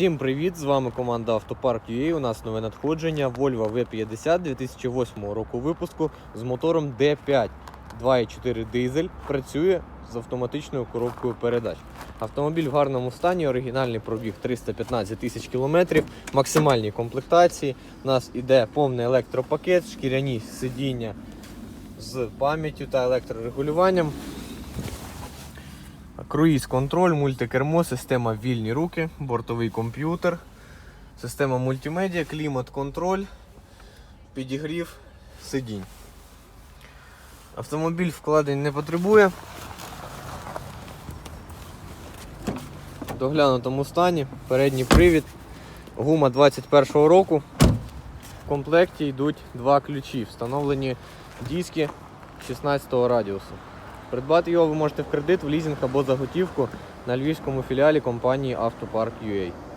Всім привіт! З вами команда Автопарк UA. У нас нове надходження Volvo V50 2008 року випуску з мотором D5 2.4 дизель. Працює з автоматичною коробкою передач. Автомобіль в гарному стані, оригінальний пробіг 315 тисяч кілометрів, максимальній комплектації. У нас іде повний електропакет, шкіряні сидіння з пам'яттю та електрорегулюванням. Круїз контроль, мультикермо, система вільні руки, бортовий комп'ютер, система мультимедіа, клімат контроль, підігрів сидінь. Автомобіль вкладень не потребує. В доглянутому стані, передній привід, гума 21-го року. В комплекті йдуть два ключі, встановлені диски 16 радіусу. Придбати його ви можете в кредит, в лізинг або за готівку на львівському філіалі компанії Автопарк UA.